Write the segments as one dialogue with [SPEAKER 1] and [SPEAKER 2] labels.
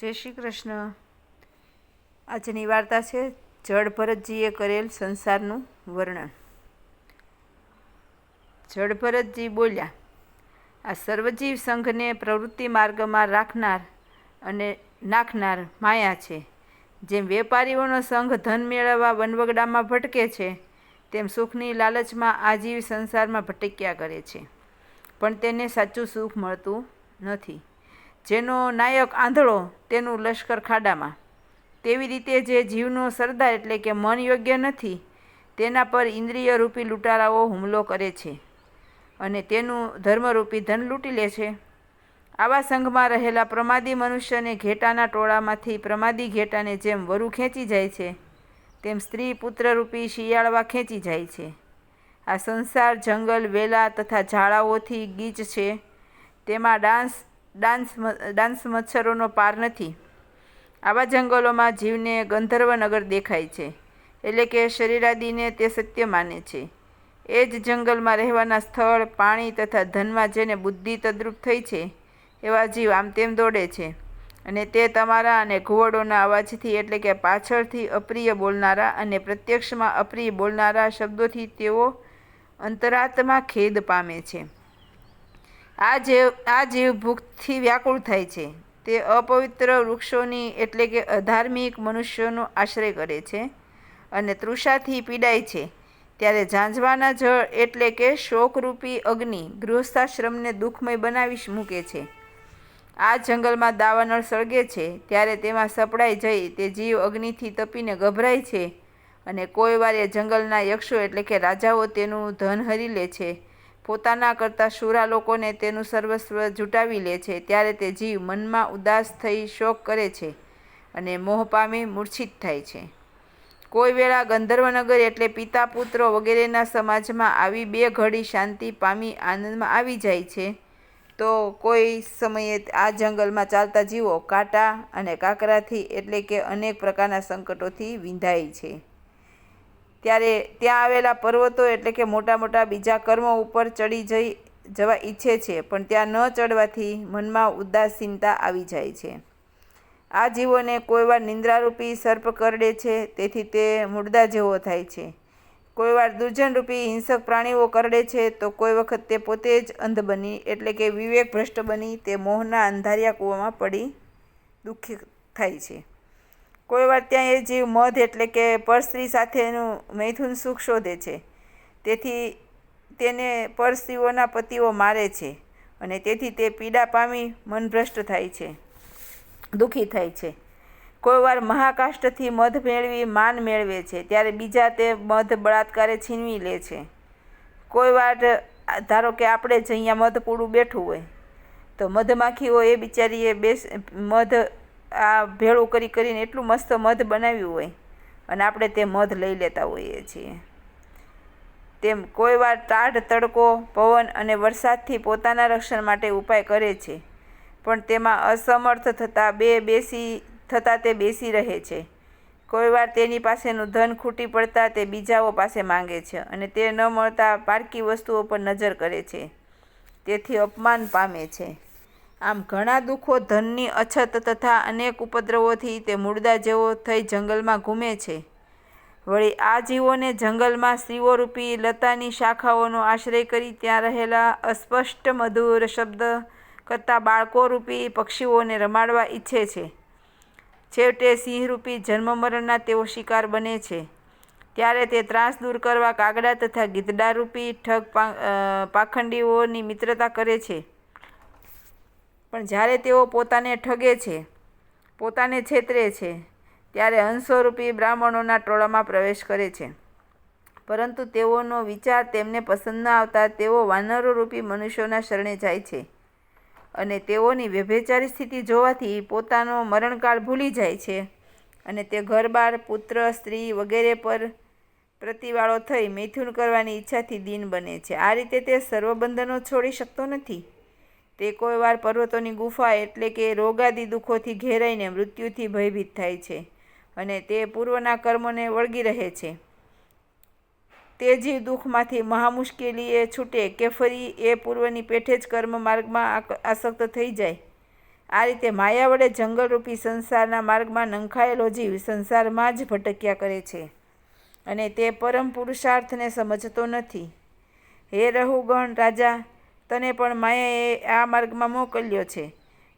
[SPEAKER 1] જય શ્રી કૃષ્ણ. આજની વાર્તા છે, જળ ભરતજીએ કરેલ સંસારનું વર્ણન. જળ ભરતજી બોલ્યા, આ સર્વજીવ સંઘને પ્રવૃત્તિ માર્ગમાં રાખનાર અને નાખનાર માયા છે. જેમ વેપારીઓનો સંઘ ધન મેળવવા વનવગડામાં ભટકે છે, તેમ સુખની લાલચમાં આજીવ સંસારમાં ભટક્યા કરે છે. પણ તેને સાચું સુખ મળતું નથી. જેનો નાયક આંધળો તેનું લશ્કર ખાડામાં. તેવી રીતે જે જીવનો સરદાર એટલે કે મન યોગ્ય નથી, તેના પર ઇન્દ્રિય રૂપી લૂંટારાઓ હુમલો કરે છે અને તેનું ધર્મરૂપી ધન લૂંટી લે છે. આવા સંઘમાં રહેલા પ્રમાદી મનુષ્યને ઘેટાના ટોળામાંથી પ્રમાદી ઘેટાને જેમ વરુ ખેંચી જાય છે, તેમ સ્ત્રી પુત્રરૂપી શિયાળવા ખેંચી જાય છે. આ સંસાર, જંગલ, વેલા તથા ઝાડાઓથી ગીચ છે. તેમાં ડાન્સ ડાન્સ ડાન્સ મચ્છરોનો પાર નથી. આવા જંગલોમાં જીવને ગંધર્વનગર દેખાય છે, એટલે કે શરીરાદિને તે સત્ય માને છે. એ જ જંગલમાં રહેવાના સ્થળ, પાણી તથા ધનમાં જેને બુદ્ધિ તદ્રુપ થઈ છે, એવા જીવ આમ તેમ દોડે છે. અને તે તમારા અને ઘુવડોના અવાજથી એટલે કે પાછળથી અપ્રિય બોલનારા અને પ્રત્યક્ષમાં અપ્રિય બોલનારા શબ્દોથી તેઓ અંતરાત્મા ખેદ પામે છે. આ જીવ આ જીવ ભૂખથી વ્યાકુળ થાય છે, તે અપવિત્ર વૃક્ષોની એટલે કે અધાર્મિક મનુષ્યોનો આશ્રય કરે છે અને તૃષાથી પીડાય છે. ત્યારે ઝાંઝવાના જળ એટલે કે શોકરૂપી અગ્નિ ગૃહસ્થાશ્રમને દુઃખમય બનાવી મૂકે છે. આ જંગલમાં દાવાનળ સળગે છે, ત્યારે તેમાં સપડાઈ જઈ તે જીવ અગ્નિથી તપીને ગભરાય છે અને કોઈ વાર એ જંગલના યક્ષો એટલે કે રાજાઓ તેનું ધન હરી લે છે. પોતાના કરતાં શુરા લોકોને તેનું સર્વસ્વ જૂટાવી લે છે, ત્યારે તે જીવ મનમાં ઉદાસ થઈ શોક કરે છે અને મોહ પામી મૂર્છિત થાય છે. કોઈ વેળા ગંધર્વનગર એટલે પિતા પુત્રો વગેરેના સમાજમાં આવી બે ઘડી શાંતિ પામી આનંદમાં આવી જાય છે, તો કોઈ સમયે આ જંગલમાં ચાલતા જીવો કાંટા અને કાંકરાથી એટલે કે અનેક પ્રકારના સંકટોથી વિંધાય છે. ત્યારે ત્યાં આવેલા પર્વતો એટલે કે મોટા મોટા બીજા કર્મો ઉપર ચડી જઈ જવા ઈચ્છે છે, પણ ત્યાં ન ચડવાથી મનમાં ઉદાસીનતા આવી જાય છે. આ જીવોને કોઈવાર નિંદ્રારૂપી સર્પ કરડે છે, તેથી તે મુર્દા જેવો થાય છે. કોઈવાર દુર્જનરૂપી હિંસક પ્રાણીઓ કરડે છે, તો કોઈ વખત તે પોતે જ અંધ બની, એટલે કે વિવેક ભ્રષ્ટ બની, તે મોહના અંધારિયા કૂવામાં પડી દુઃખી થાય છે. કોઈ વાર ત્યાં એ જીવ મધ એટલે કે પરસ્ત્રી સાથેનું મૈથુન સુખ શોધે છે. તેથી તેને પરસ્ત્રીઓના પતિઓ મારે છે અને તેથી તે પીડા પામી મનભ્રષ્ટ થાય છે, દુઃખી થાય છે. કોઈ વાર મહાકાષ્ટથી મધ મેળવી માન મેળવે છે, ત્યારે બીજા તે મધ બળાત્કારે છીનવી લે છે. કોઈ વાર, ધારો કે આપણે જ અહીંયા મધ પૂરું બેઠું હોય, તો મધમાખીઓ એ બિચારીએ બેસ, મધ આ ભેળું કરી કરીને એટલું મસ્ત મધ બનાવ્યું હોય અને આપણે તે મધ લઈ લેતા હોઈએ છીએ. તેમ કોઈ વાર ટાઢ તડકો, પવન અને વરસાદથી પોતાના રક્ષણ માટે ઉપાય કરે છે, પણ તેમાં અસમર્થ થતાં બે બેસી, થતાં તે બેસી રહે છે. કોઈ વાર તેની પાસેનું ધન ખૂટી પડતા તે બીજાઓ પાસે માંગે છે અને તે ન મળતા પારકી વસ્તુઓ પર નજર કરે છે. તેથી અપમાન પામે છે. આમ ઘણા દુઃખો ધનની અછત તથા અનેક ઉપદ્રવોથી તે મૂળદા જેવો થઈ જંગલમાં ઘૂમે છે. વળી આ જીવોને જંગલમાં સ્ત્રીઓરૂપી લતાની શાખાઓનો આશ્રય કરી ત્યાં રહેલા અસ્પષ્ટ મધુર શબ્દ કરતાં બાળકોરૂપી પક્ષીઓને રમાડવા ઈચ્છે છે. છેવટે સિંહરૂપી જન્મમરણના તેઓ શિકાર બને છે. ત્યારે તે ત્રાસ દૂર કરવા કાગડા તથા ગીધડારૂપી ઠગ પાખંડીઓની મિત્રતા કરે છે. પણ જ્યારે તેઓ પોતાને ઠગે છે, પોતાને છેતરે છે, ત્યારે હંસોરૂપી બ્રાહ્મણોના ટોળામાં પ્રવેશ કરે છે. પરંતુ તેઓનો વિચાર તેમને પસંદ ન આવતા તેઓ વાનરોરૂપી મનુષ્યોના શરણે જાય છે અને તેઓની વ્યભેચારી સ્થિતિ જોવાથી પોતાનો મરણકાળ ભૂલી જાય છે અને તે ઘરબાર, પુત્ર, સ્ત્રી વગેરે પર પ્રતિવાળો થઈ મૈથુન કરવાની ઈચ્છાથી દીન બને છે. આ રીતે તે સર્વબંધનો છોડી શકતો નથી. તે કોઈ વાર પર્વતોની ગુફા એટલે કે રોગાદી દુઃખોથી ઘેરાઈને મૃત્યુથી ભયભીત થાય છે અને તે પૂર્વના કર્મોને વળગી રહે છે. તે જીવ દુઃખમાંથી મહામુશ્કેલીએ છૂટે કે ફરી એ પૂર્વની પેઠે જ કર્મ માર્ગમાં આસક્ત થઈ જાય. આ રીતે માયા વડે જંગલરૂપી સંસારના માર્ગમાં નંખાયેલો જીવ સંસારમાં જ ભટક્યા કરે છે અને તે પરમ પુરુષાર્થને સમજતો નથી. હે રહુગણ રાજા તને પણ માયાએ આ માર્ગમાં મોકલ્યો છે.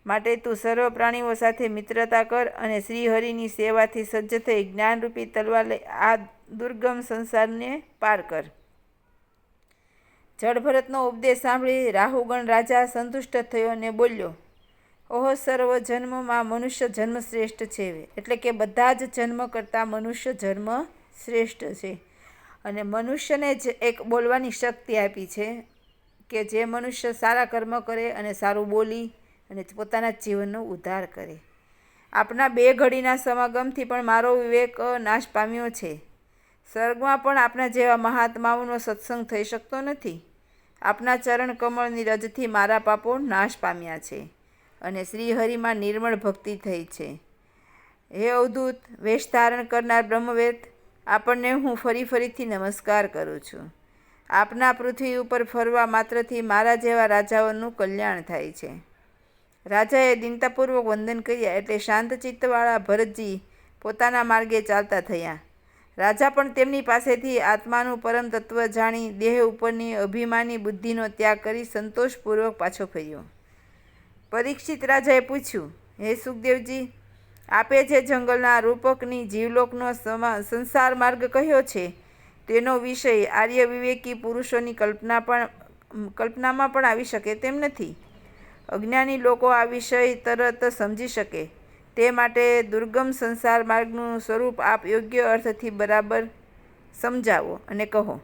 [SPEAKER 1] માટે તું સર્વ પ્રાણીઓ સાથે મિત્રતા કર અને શ્રીહરિની સેવાથી સજ્જ થઈ જ્ઞાનરૂપી તલવાર આ દુર્ગમ સંસારને પાર કર. જળભરતનો ઉપદેશ સાંભળી રાહુગણ રાજા સંતુષ્ટ થયો અને બોલ્યો, ઓહ, સર્વ જન્મમાં મનુષ્ય જન્મ શ્રેષ્ઠ છે. એટલે કે બધા જ જન્મ કરતાં મનુષ્ય જન્મ શ્રેષ્ઠ છે. અને મનુષ્યને જ એક બોલવાની શક્તિ આપી છે. કે જે મનુષ્ય સારા કર્મ કરે અને સારું બોલી અને પોતાના જીવનનો ઉદ્ધાર કરે. આપના બે ઘડીના સમાગમથી પણ મારો વિવેક નાશ પામ્યો છે. સ્વર્ગમાં પણ આપના જેવા મહાત્માઓનો સત્સંગ થઈ શકતો નથી. આપના ચરણ કમળની રજથી મારા પાપો નાશ પામ્યા છે અને શ્રીહરિમાં નિર્મળ ભક્તિ થઈ છે. હે અવધૂત, વેશ ધારણ કરનાર બ્રહ્મવેદ, આપણને હું ફરી ફરીથી નમસ્કાર કરું છું. આપના પૃથ્વી ઉપર ફરવા માત્રથી મારા જેવા રાજાઓનું કલ્યાણ થાય છે. રાજાએ દિનતાપૂર્વક વંદન કર્યા એટલે શાંત ચિત્તવાળા ભરતજી પોતાના માર્ગે ચાલતા થયા. રાજા પણ તેમની પાસેથી આત્માનું પરમ તત્વ જાણી દેહ ઉપરની અભિમાની બુદ્ધિનો ત્યાગ કરી સંતોષપૂર્વક પાછો ફર્યો. પરીક્ષિત રાજાએ પૂછ્યું, હે સુખદેવજી, આપે જે જંગલના રૂપકની જીવલોકનો સંસાર માર્ગ કહ્યો છે તેનો વિષય આર્ય વિવેકી પુરુષોની કલ્પના પણ, કલ્પનામાં પણ આવી શકે તેમ નથી. અજ્ઞાની લોકો આ વિષય તરત સમજી શકે. તે માટે દુર્ગમ સંસાર માર્ગનું સ્વરૂપ આપ યોગ્ય અર્થથી બરાબર સમજાવો અને કહો.